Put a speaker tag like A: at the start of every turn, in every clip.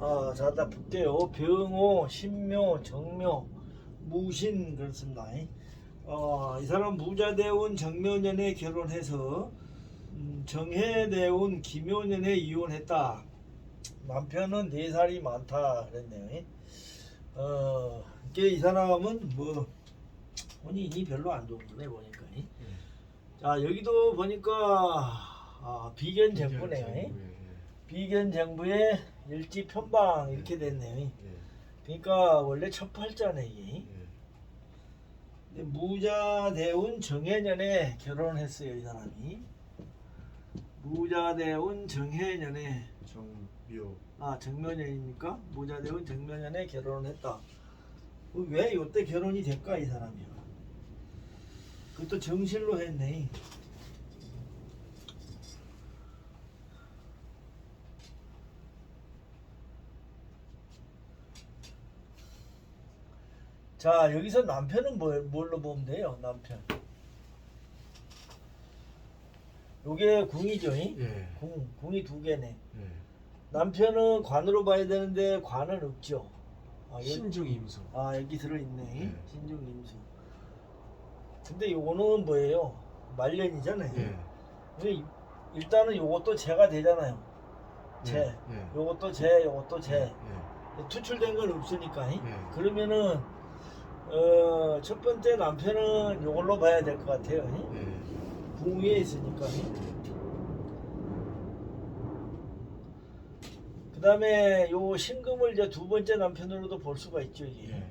A: 아, 자, 다 볼게요. 병호, 신묘, 정묘, 무신 그렇습니다. 어, 이 사람 무자대운 정묘년에 결혼해서 음, 정해대운 기묘년에 이혼했다. 남편은 네 살이 많다 그랬네요. 어, 이게 이 사람은 뭐 혼인이 별로 안 좋은 거네 보니까. 자 여기도 보니까 아, 비견 정부네요.
B: 예.
A: 비견 정부의 일지 편방 이렇게 됐네요. 그러니까 원래 첫 팔자네 이게. 근데 무자대운 정해년에 결혼했어요 이 사람이. 무자대운 정해년에
B: 정묘.
A: 아 정묘년입니까? 무자대운 정묘년에 결혼했다. 그왜 이때 결혼이 될까 이 사람이요? 그것도 정실로 했네. 자 여기서 남편은 뭘, 뭘로 보면 돼요 남편 요게 궁이죠 이?
B: 예.
A: 궁, 궁이 두 개네
B: 예.
A: 남편은 관으로 봐야 되는데 관은 없죠 아, 여기,
B: 신중 임수.
A: 아 여기 들어있네
B: 네.
A: 신중 임수 근데 요거는 뭐예요 말년이잖아요
B: 예.
A: 근데 일단은 요것도 재가 되잖아요 재
B: 예. 예.
A: 요것도 재 요것도 재
B: 예.
A: 투출된 건 없으니까
B: 예.
A: 그러면은 어, 첫 번째 남편은 요걸로 봐야 될 것 같아요
B: 예.
A: 궁 위에 있으니까 그 다음에 요 신금을 이제 두 번째 남편으로도 볼 수가 있죠 이게
B: 예.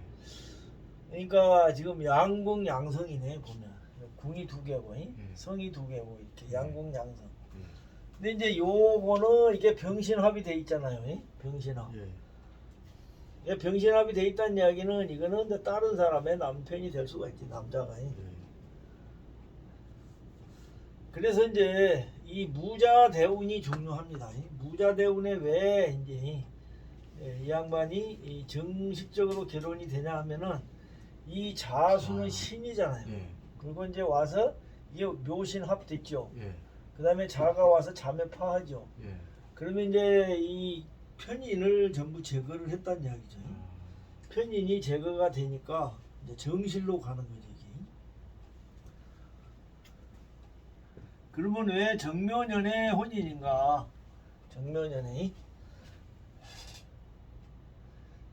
A: 그러니까 지금 양궁 양성이네 보면 궁이 두 개고 이?
B: 예.
A: 성이 두 개고 이렇게
B: 예.
A: 양궁 양성
B: 예.
A: 근데 이제 요거는 이게 병신합이 돼 있잖아요 이? 병신합
B: 예.
A: 이 병신합이 돼 있다는 이야기는 이거는 다른 사람의 남편이 될 수가 있지 남자가 이?
B: 예.
A: 그래서 이제 이 무자 대운이 중요합니다. 이 무자 대운에 왜 이제 이, 예, 이 양반이 이 정식적으로 결혼이 되냐 하면은 이 자수는
B: 아.
A: 신이잖아요.
B: 예.
A: 그리고 이제 와서 이게 묘신 합 됐죠.
B: 예.
A: 그 다음에 자가 와서 자매파하죠.
B: 예.
A: 그러면 이제 이 편인을 전부 제거를 했다는 이야기죠.
B: 아.
A: 편인이 제거가 되니까 이제 정실로 가는 거죠. 이게. 그러면 왜 정묘년의 혼인인가? 정묘년에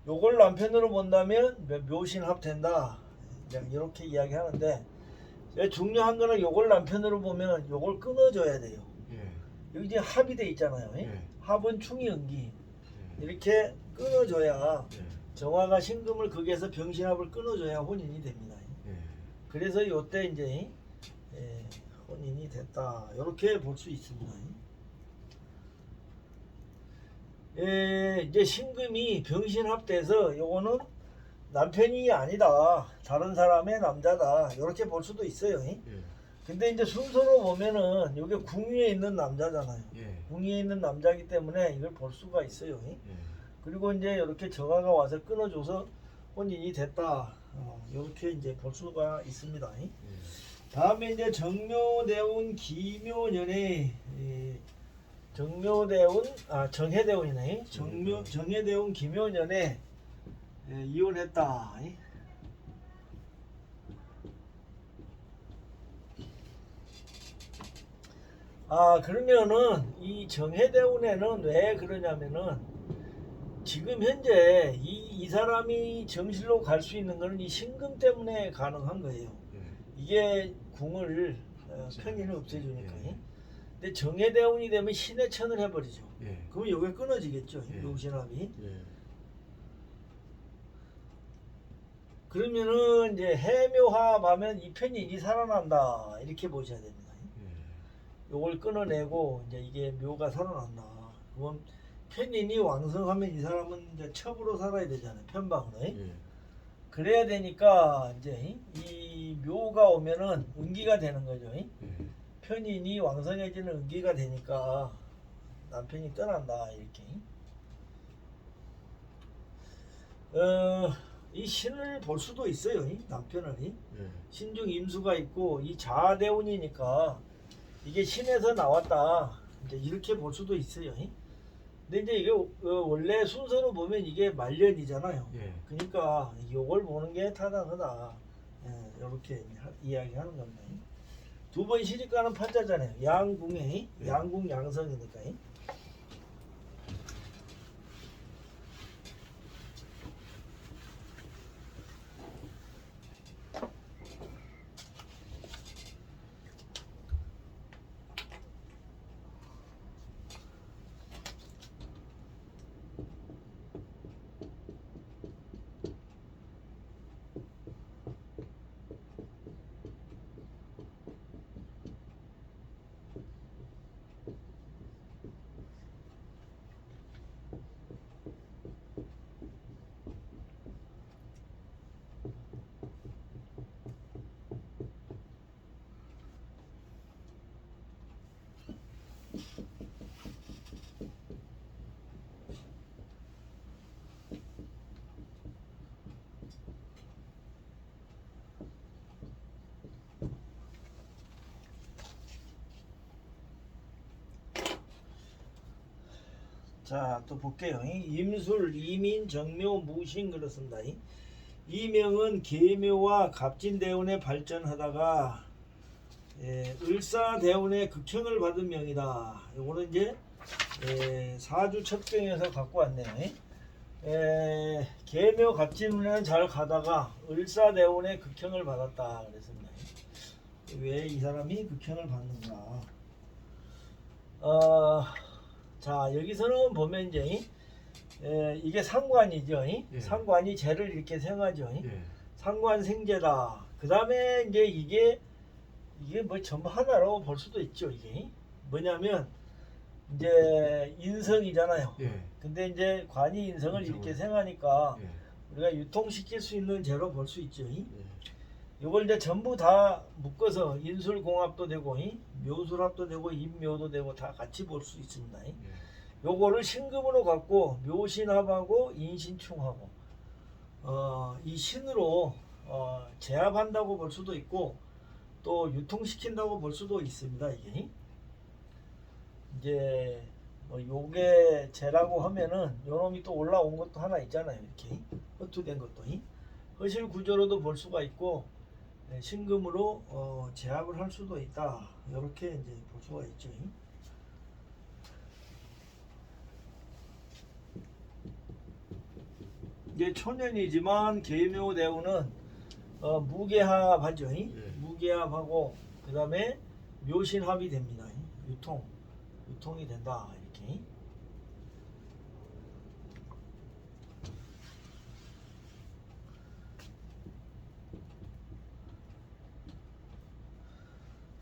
A: 요걸 남편으로 본다면 묘신합 된다. 이렇게 이야기하는데 중요한 거는 요걸 남편으로 보면 요걸 끊어줘야 돼요.
B: 예.
A: 여기 이제 합이 돼 있잖아요.
B: 예.
A: 합은 충이 연기
B: 예.
A: 이렇게 끊어줘야
B: 예.
A: 정화가 신금을 거기에서 병신합을 끊어줘야 혼인이 됩니다.
B: 예.
A: 그래서 요때 이제 예, 혼인이 됐다. 이렇게 볼 수 있습니다. 예, 이제 신금이 병신합돼서 요거는 남편이 아니다. 다른 사람의 남자다. 이렇게 볼 수도 있어요.
B: 예.
A: 근데 이제 순서로 보면은 요게 궁위에 있는 남자잖아요.
B: 예.
A: 궁위에 있는 남자이기 때문에 이걸 볼 수가 있어요.
B: 예.
A: 그리고 이제 이렇게 저가가 와서 끊어줘서 혼인이 됐다. 어, 이렇게 이제 볼 수가 있습니다.
B: 예.
A: 다음에 이제 정묘대운 기묘년에 예, 정묘대운 아 정해대운이네. 정묘 정해대운 기묘년에 예, 이혼했다. 아 그러면은 이 정해대운에는 왜 그러냐면은 지금 현재 이, 이 사람이 정실로 갈 수 있는 거는 이 신금 때문에 가능한 거예요.
B: 예.
A: 이게 궁을 어. 편의는 없애주니까.
B: 예.
A: 근데 정해대운이 되면 신의 천을 해버리죠.
B: 예.
A: 그러면 여기 끊어지겠죠.
B: 예.
A: 용신합이.
B: 예.
A: 그러면은 이제 해묘합하면 이 편인이 살아난다 이렇게 보셔야 됩니다.
B: 예.
A: 요걸 끊어내고 이제 이게 묘가 살아난다. 그럼 편인이 왕성하면 이 사람은 이제 첩으로 살아야 되잖아요. 편방으로.
B: 예.
A: 그래야 되니까 이제 이 묘가 오면은 은기가 되는 거죠.
B: 예.
A: 편인이 왕성해지는 은기가 되니까 남편이 떠난다 이렇게. 어, 이 신을 볼 수도 있어요. 이 남편을 이.
B: 예.
A: 신중 임수가 있고 이 자대운이니까 이게 신에서 나왔다. 이제 이렇게 볼 수도 있어요. 이. 근데 이제 이게 어, 원래 순서로 보면 이게 말년이잖아요.
B: 예.
A: 그러니까 요걸 보는 게 타당하다. 예, 이렇게 이야기하는 겁니다. 두 번 시집가는 판자잖아요. 양궁의
B: 예.
A: 양궁 양성이니까. 자, 또 볼게요. 임술, 이민, 정묘, 무신 그렇습니다. 이명은 계묘와 갑진대운에 발전하다가 예, 을사대운의 극형을 받은 명이다. 요거는 이제 예, 사주 첩경에서 갖고 왔네요. 예, 계묘 갑진운에는 잘 가다가 을사대운의 극형을 받았다 그랬습니다. 왜 이 사람이 극형을 받는가? 어, 자 여기서는 보면 이제 에, 이게 상관이죠. 이?
B: 예.
A: 상관이 죄를 이렇게 생하죠. 이?
B: 예.
A: 상관 생제다. 그 다음에 이제 이게 이게 뭐 전부 하나라고 볼 수도 있죠. 이게 뭐냐면 이제 인성이잖아요.
B: 예.
A: 근데 이제 관이 인성을
B: 인성을.
A: 이렇게 생하니까
B: 예.
A: 우리가 유통시킬 수 있는 죄로 볼 수 있죠. 이?
B: 예.
A: 이걸 이제 전부 다 묶어서 인술공합도 되고 이? 묘술합도 되고 인묘도 되고 다 같이 볼 수 있습니다. 이?
B: 예.
A: 요거를 신금으로 갖고 묘신합하고 인신충하고 어, 이 신으로 어, 제압한다고 볼 수도 있고 또 유통시킨다고 볼 수도 있습니다 이게 이제 뭐 요게 제라고 하면은 요놈이 또 올라온 것도 하나 있잖아요 이렇게 헛투된 것도 이. 허실 구조로도 볼 수가 있고 네, 신금으로 어, 제압을 할 수도 있다 이렇게 이제 볼 수가 있죠 이. 이게 초년이지만 계묘 대우는 어, 무게합하죠. 이?
B: 예.
A: 무게합하고 그 다음에 묘신합이 됩니다. 이. 유통 유통이 된다 이렇게.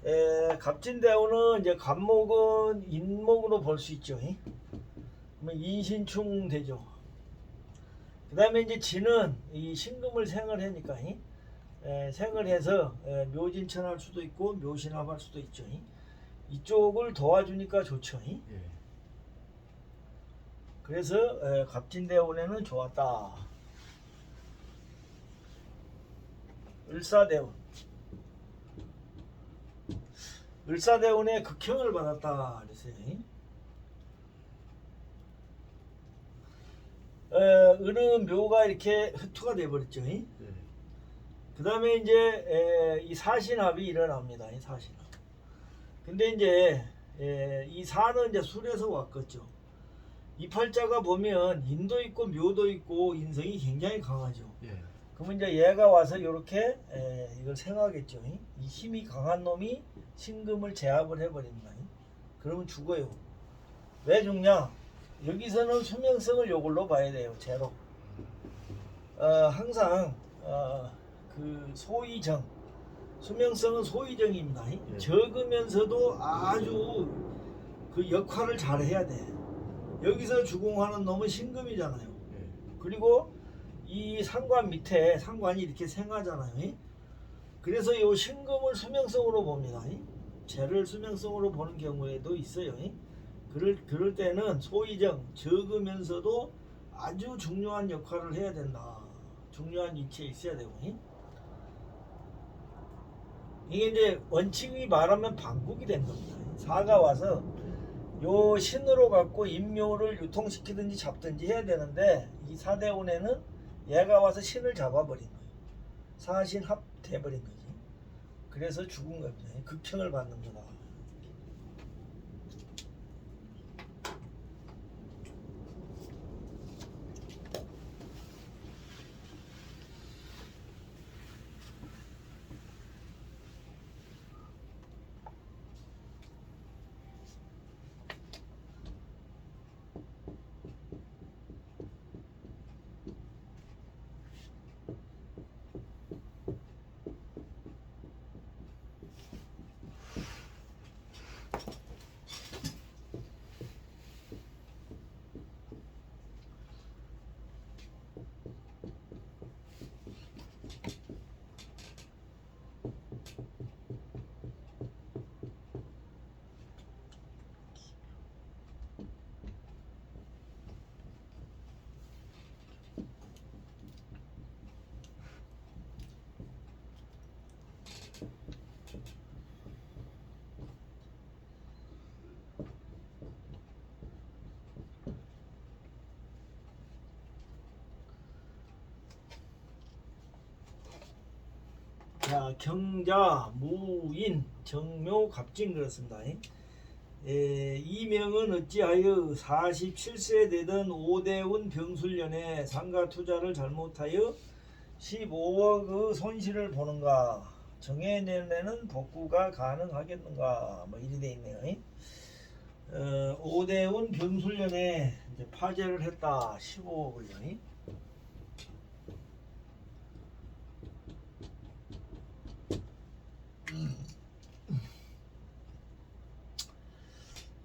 A: 에, 갑진대우는 이제 갑목은 인목으로 볼 수 있죠. 이? 그러면 인신충 되죠. 그 다음에 이제 진은 이 신금을 생을 하니까 이? 에, 생을 해서 에, 묘진천할 수도 있고 묘신합할 수도 있죠. 이? 이쪽을 도와주니까 좋죠. 이?
B: 예.
A: 그래서 에, 갑진대운에는 좋았다. 을사대운 을사대운의 극형을 받았다 그랬어요. 이? 에, 을은 묘가 이렇게 흑투가 돼버렸죠. 이?
B: 예.
A: 그 다음에 이제 에, 이 사신합이 일어납니다. 이 사신합. 근데 이제 에, 이 사는 이제 술에서 왔겠죠. 이 팔자가 보면 인도 있고 묘도 있고 인성이 굉장히 강하죠.
B: 예.
A: 그러면 이제 얘가 와서 이렇게 이걸 생하겠죠. 이? 이 힘이 강한 놈이 신금을 제압을 해버립니다. 이? 그러면 죽어요. 왜 죽냐? 여기서는 수명성을 요걸로 봐야 돼요. 제로. 어, 항상 어, 그 소위정 수명성은 소위정입니다. 이?
B: 예.
A: 적으면서도 아주 그 역할을 잘 해야 돼. 여기서 주공하는 놈은 신금이잖아요.
B: 예.
A: 그리고 이 상관 밑에 상관이 이렇게 생하잖아요. 이? 그래서 이 신금을 수명성으로 봅니다. 이? 재를 수명성으로 보는 경우에도 있어요. 이? 그럴, 그럴 때는 소위정 적으면서도 아주 중요한 역할을 해야 된다. 중요한 위치에 있어야 되고. 이? 이게 이제 원칙이 말하면 반국이 된 겁니다. 사가 와서 요 신으로 갖고 인묘를 유통시키든지 잡든지 해야 되는데 이 사대운에는 얘가 와서 신을 잡아버린 거예요. 사신 합 돼버린 거지. 그래서 죽은 겁니다. 극형을 받는 거다. 자, 경자, 무인, 정묘, 갑진 그렇습니다. 예, 이명은 어찌하여 47세 되던 오대운 병술년에 상가 투자를 잘못하여 15억의 손실을 보는가? 정해내는 복구가 가능하겠는가? 뭐 이리 돼 있네요. 어, 오대운 병술년에 파재를 했다. 15억을요.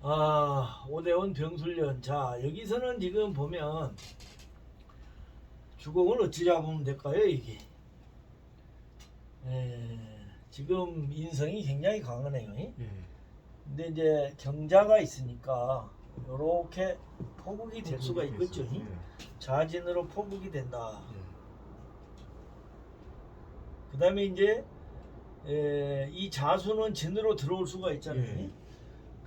A: 아, 오대원 병술련. 자, 여기서는 지금 보면 주공을 어찌 잡으면 될까요, 이게? 에, 지금 인성이 굉장히 강하네요. 이?
B: 예.
A: 근데 이제 경자가 있으니까 이렇게 포국이 될 수가 있겠죠. 이?
B: 예.
A: 자진으로 포국이 된다.
B: 예.
A: 그 다음에 이제 에, 이 자수는 진으로 들어올 수가 있잖아요.
B: 예.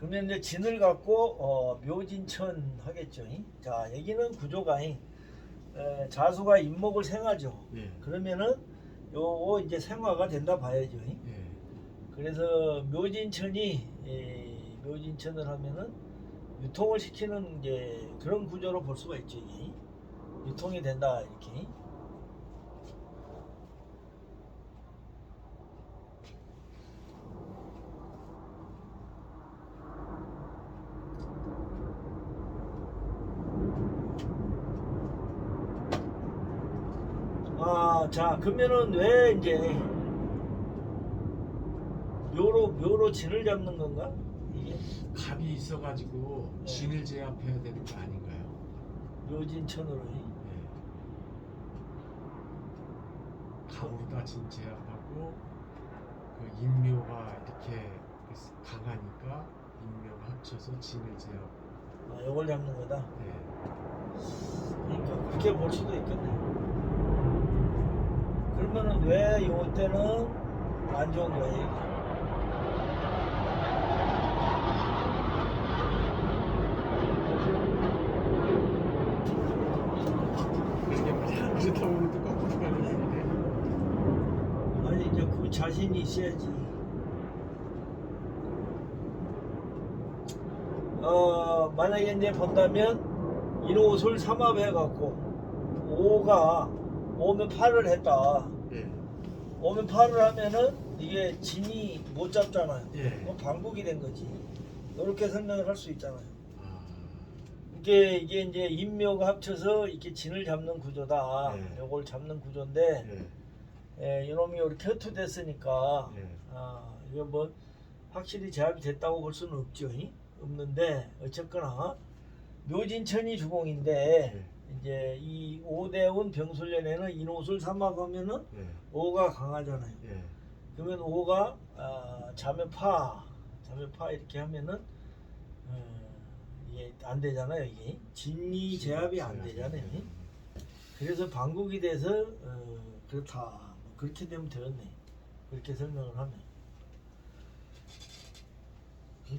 A: 그러면 이제 진을 갖고 어, 묘진천 하겠죠. 자 여기는 구조가 에, 자수가 인목을 생하죠.
B: 예.
A: 그러면은 요거 이제 생화가 된다 봐야죠.
B: 예.
A: 그래서 묘진천이 에, 묘진천을 하면은 유통을 시키는 이제 그런 구조로 볼 수가 있죠. 이게. 유통이 된다 이렇게. 아, 자, 그러면은 왜 이제 묘로 묘로 진을 잡는 건가? 이게
B: 갑이 있어가지고
A: 네.
B: 진을 제압해야 되는 거 아닌가요?
A: 묘진천으로.
B: 예. 갑으로다 진 제압하고 그 인묘가 이렇게 강하니까 인묘가 합쳐서 진을 제압.
A: 아, 요걸 잡는 거다.
B: 예.
A: 그러니까 그렇게 볼 수도 있겠네. 그러면은 왜 요때는 안 좋은 거야? 이게?
B: 건데.
A: 아니 이제 그 자신이 있어야지. 어 만약에 이제 본다면 인옷을 삼합해 갖고 5가 5면 8을 했다.
B: 예.
A: 5면 8을 하면은 이게 진이 못 잡잖아요.
B: 예.
A: 그럼 반국이 된 거지. 이렇게 설명을 할 수 있잖아요.
B: 아.
A: 이게 이게 이제 인묘가 합쳐서 이렇게 진을 잡는 구조다.
B: 네.
A: 요걸 잡는 구조인데
B: 예.
A: 예, 이놈이 이렇게 흩어됐으니까
B: 예.
A: 아 이거 뭐 확실히 제압이 됐다고 볼 수는 없죠. 이? 없는데 어쨌거나 묘진천이 주공인데
B: 예.
A: 이제 이 오대운 병술련에는 인옷을 삼합하면은
B: 예.
A: 오가 강하잖아요.
B: 예.
A: 그러면 오가 아, 자매파 자매파 이렇게 하면은 어, 이게 안 되잖아요. 이게 진리 제압이 안 되잖아요.
B: 예.
A: 그래서 반국이 돼서 어, 그렇다. 뭐 그렇게 되면 되었네. 그렇게 설명을 하면.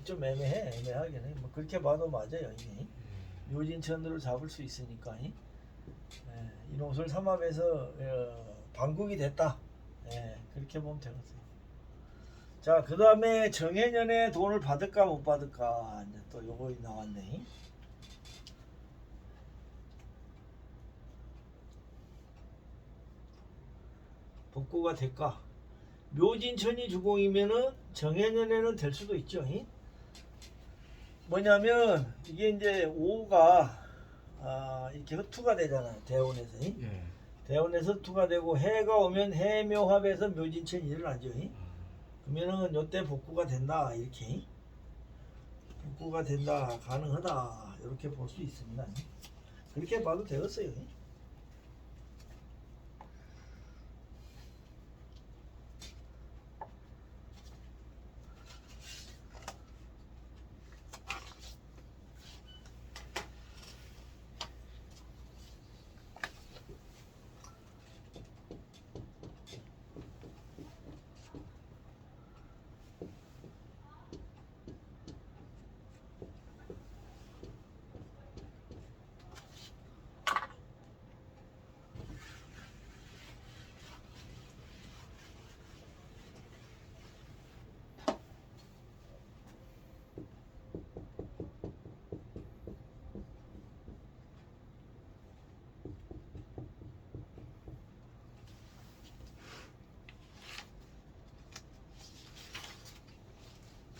A: 좀 애매해 애매하긴 해. 뭐 그렇게 봐도 맞아요 이게 묘진천으로 잡을 수 있으니까 예, 이노술 삼합에서 어, 방국이 됐다. 예, 그렇게 보면 되겠어요. 자, 그 다음에 정해년에 돈을 받을까 못 받을까 이제 또 요거 나왔네. 복구가 될까? 묘진천이 주공이면은 정해년에는 될 수도 있죠. 이? 뭐냐면 이게 이제 오가 아, 이렇게 흡투가 되잖아요. 대원에서. 이?
B: 예.
A: 대원에서 흡투가 되고 해가 오면 해묘합에서 묘진천이 일어나죠. 이?
B: 아,
A: 그러면은 요때 복구가 된다 이렇게 복구가 된다 가능하다 이렇게 볼 수 있습니다. 그렇게 봐도 되겠어요.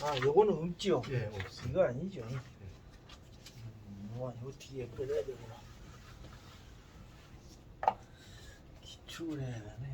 A: 아, 요거는 음지요.
B: 예, 없습니다.
A: 이거 아니죠. 음, 와, 요 뒤에 끓여야 되구나. 기축을 해야 되네.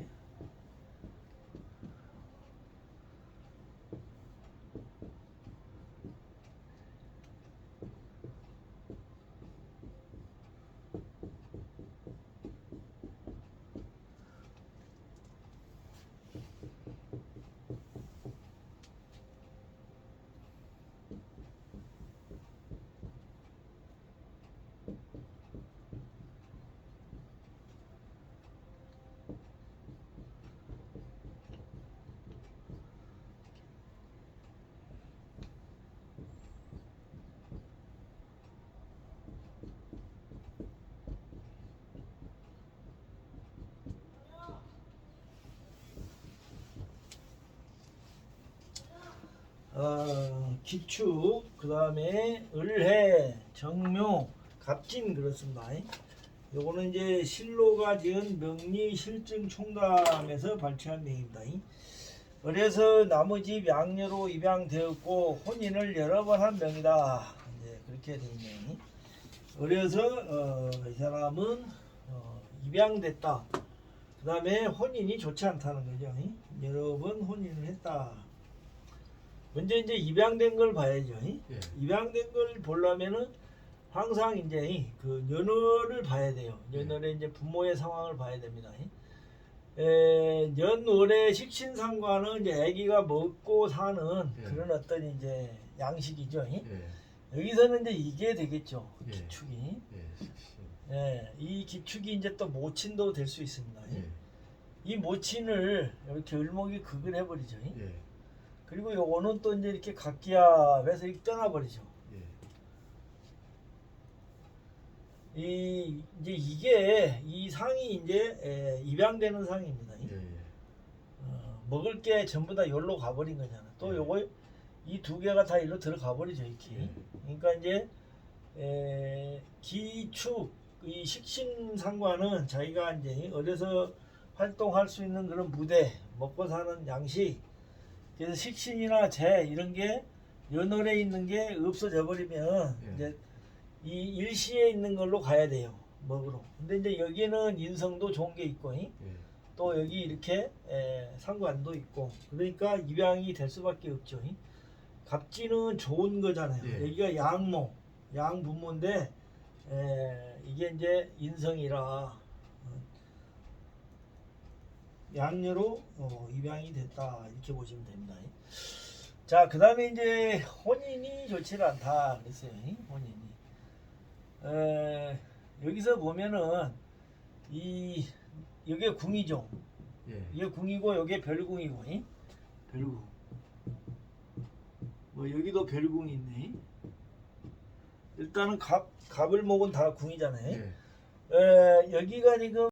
A: 어, 기축, 그 다음에 을해, 정묘, 갑진 그렇습니다. 요거는 이제 실로가 지은 명리 실증 총담에서 발췌한 명입니다. 그래서 나머지 양녀로 입양되었고 혼인을 여러 번 한 명이다. 이제 그렇게 돼 있네. 그래서 어, 이 사람은 어, 입양됐다. 그 다음에 혼인이 좋지 않다는 거죠. 여러 번 혼인을 했다. 먼저 이제 입양된 걸 봐야죠.
B: 예.
A: 입양된 걸 보려면은 항상 이제 그 연월을 봐야 돼요. 연월에 이제 부모의 상황을 봐야 됩니다. 에, 연월의 식신상과는 이제 아기가 먹고 사는
B: 예.
A: 그런 어떤 이제 양식이죠.
B: 예.
A: 여기서는 이제 이게 되겠죠.
B: 예.
A: 기축이.
B: 예.
A: 예, 이 기축이 이제 또 모친도 될 수 있습니다.
B: 예.
A: 이 모친을 이렇게 을목이 극을 해버리죠.
B: 예.
A: 그리고 요거는 또 이제 이렇게 각기압에서 이렇게 떠나버리죠.
B: 예.
A: 이 이제 이게 이 상이 이제 에, 입양되는 상입니다.
B: 예. 예.
A: 어, 먹을 게 전부 다 여기로 가버린 거잖아. 또
B: 예.
A: 요거 이 두 개가 다 일로 들어가 버리죠 이렇게.
B: 예.
A: 그러니까 이제 에, 기축 이 식신상과는 자기가 이제 어려서 활동할 수 있는 그런 무대, 먹고 사는 양식. 그래서 식신이나 재 이런 게 연월에 있는 게 없어져 버리면
B: 예.
A: 이제 이 일시에 있는 걸로 가야 돼요 먹으러. 근데 이제 여기는 인성도 좋은 게 있고 이?
B: 예.
A: 또 여기 이렇게 에, 상관도 있고 그러니까 입양이 될 수밖에 없죠. 이? 갑지는 좋은 거잖아요.
B: 예.
A: 여기가 양모, 양부모인데 에, 이게 이제 인성이라 어, 양녀로 어, 입양이 됐다 이렇게 보시면 됩니다. 자, 그 다음에 이제 혼인이 좋지는 않다 그랬어요. 이? 혼인이. 에, 여기서 보면은 이 이게 궁이죠.
B: 예.
A: 이게 궁이고 이게 별궁이고 이? 별궁. 뭐 여기도 별궁이 있네. 일단은 갑 갑을 목은 다 궁이잖아요.
B: 네.
A: 에, 여기가 지금